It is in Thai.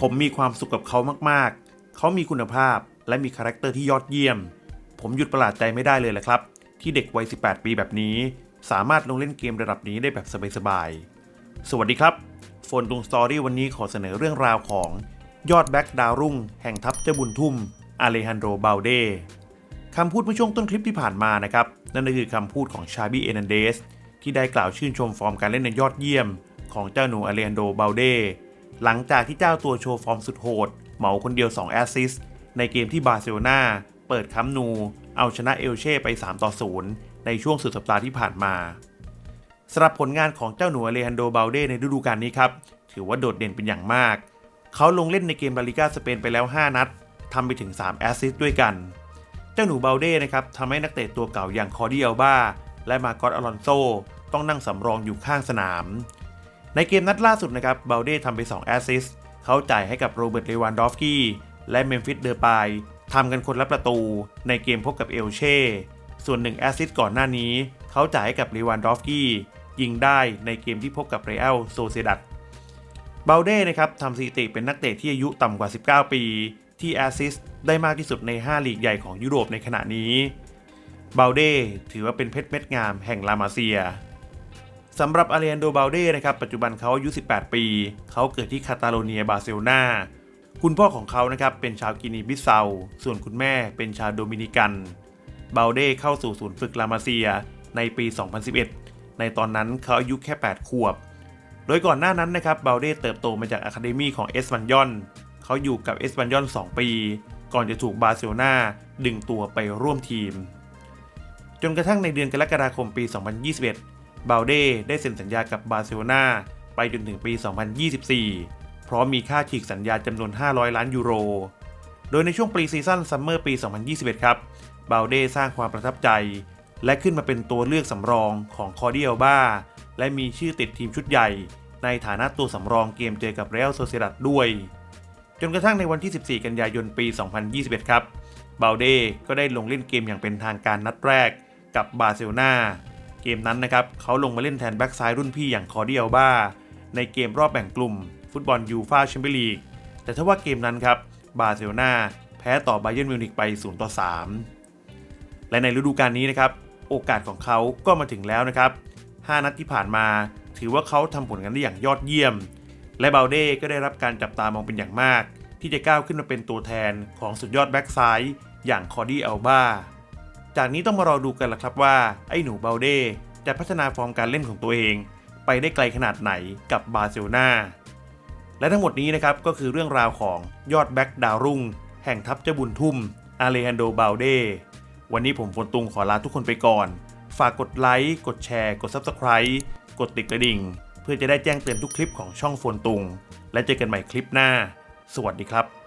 ผมมีความสุขกับเขามากๆ เขามีคุณภาพและมีคาแรคเตอร์ที่ยอดเยี่ยม ผมหยุดประหลาดใจไม่ได้เลยแหละครับ ที่เด็กวัย 18 ปีแบบนี้ สามารถลงเล่นเกมระดับนี้ได้แบบสบายๆ สวัสดีครับโฟนตุงสตอรี่วันนี้ขอเสนอเรื่องราวของยอดแบ็กดาวรุ่ง แห่งทัพเจ้าบุญทุ่ม อาเลฮันโดบาเดคำพูดเมื่อช่วงต้นคลิปที่ผ่านมานะครับ นั่นก็คือคำพูดของชาบี้เอนันเดสที่ได้กล่าวชื่นชมฟอร์มการเล่นในยอดเยี่ยม ของเจ้าหนูอาเลฮันโดบาเด หลังจากที่เจ้าตัวโชว์ฟอร์มสุดโหด เหมาคนเดียว 2 แอสซิสในเกมที่บาร์เซโลนาเปิดคัมนู เอาชนะเอลเช่ไป 3 ต่อ 0 ในช่วงสุดสัปดาห์ที่ผ่านมาสำหรับผลงานของเจ้าหนูอเลฮันโดบาลเดในฤดูกาลนี้ครับ ถือว่าโดดเด่นเป็นอย่างมาก เขาลงเล่นในเกมลาลิกาสเปนไปแล้ว 5 นัดทำไปถึง 3 แอสซิสด้วยกัน เจ้าหนูบาลเดนะครับทำให้นักเตะตัวเก่าอย่างคอร์ดิเอลบาและมาโกอตอลอนโซต้องนั่งสำรองอยู่ข้างสนาม ในเกมนัดล่าสุดนะครับบาลเด้ทำไป 2 แอสซิสต์เขาจ่ายให้กับโรเบิร์ตเลวันดอฟกี้และเมมฟิสเดอร์ปายทำกันคนละประตู ในเกมพบกับเอลเช่ ส่วน1แอสซิสต์ก่อนหน้านี้ เขาจ่ายให้กับเลวันดอฟกี้ยิงได้ในเกมที่พบกับเรอัลโซเซดัตบาลเด้นะครับทำสถิติเป็นนักเตะที่อายุต่ำกว่า 19 ปี ที่แอสซิสต์ได้มากที่สุดใน 5 ลีกใหญ่ของยุโรปในขณะนี้บาลเด้ถือว่าเป็นเพชรเม็ดงามแห่งลามาเซีย สำหรับอาเรียนโดบาลเด้นะครับปัจจุบันเขาอายุ 18 ปี เขาเกิดที่คาตาโลเนียบาร์เซโลนาคุณพ่อของเขานะครับเป็นชาวกินีบิเซา ส่วนคุณแม่เป็นชาวโดมินิกันบาลเด้เข้าสู่ศูนย์ฝึกลามาเซียในปี 2011 ในตอนนั้นเขาอายุแค่ 8 ขวบ โดยก่อนหน้านั้นนะครับบาลเด้เติบโตมาจากอะคาเดมีของเอสบันยอนเขาอยู่กับเอสบันยอน2 ปี ก่อนจะถูกบาร์เซโลนาดึงตัวไปร่วมทีม จนกระทั่งในเดือนกรกฎาคมปี 2021 บาเด้ได้เซ็นสัญญากับบาร์เซโลนาไปจนถึงปี 2024 พร้อมมีค่าฉีกสัญญาจำนวน 500 ล้านยูโร โดยในช่วงปรีซีซั่นซัมเมอร์ปี 2021 ครับ บาเด้สร้างความประทับใจ และขึ้นมาเป็นตัวเลือกสำรองของคอร์ดิเอลบาและมีชื่อติดทีมชุดใหญ่ ในฐานะตัวสำรองเกมเจอกับเรอัลโซเซดัดด้วย จนกระทั่งในวันที่ 14 กันยายนปี 2021 ครับ บาเด้ก็ได้ลงเล่นเกมอย่างเป็นทางการนัดแรกกับบาร์เซโลนา เกมนั้นนะครับเขาลงมาเล่นแทนแบ็กซ้ายรุ่นพี่อย่างคอร์ดิเอลบาในเกมรอบแบ่งกลุ่ม ฟุตบอลยูฟาแชมเปี้ยนลีกแต่ถ้าว่าเกมนั้นครับบาร์เซโลนาแพ้ต่อบาเยิร์นมิวนิกไป0ต่อ3และในฤดูกาลนี้นะครับโอกาสของเขาก็มาถึงแล้วนะครับ 5 นัดที่ผ่านมา ถือว่าเขาทำผลงานได้อย่างยอดเยี่ยม และเบาลเด้ก็ได้รับการจับตามองเป็นอย่างมาก ที่จะก้าวขึ้นมาเป็นตัวแทนของสุดยอดแบ็กซ้ายอย่างคอร์ดิเอลบา จากนี้ต้องมารอดูกันละครับว่า ไอ้หนูเบลเดจะพัฒนาฟอร์มการเล่นของตัวเอง ไปได้ไกลขนาดไหนกับบาร์เซโลนาและทั้งหมดนี้นะครับก็คือเรื่องราวของยอดแบ็กดาวรุ่ง แห่งทัพเจ้าบุญทุ่มอาเลฮันโดบาลเดวันนี้ผมฝนตุงขอลาทุกคนไปก่อน ฝากกดไลค์กดแชร์ กด Subscribe กดติดกระดิ่ง เพื่อจะได้แจ้งเตือนทุกคลิปของช่องฝนตุง และเจอกันใหม่คลิปหน้า สวัสดีครับ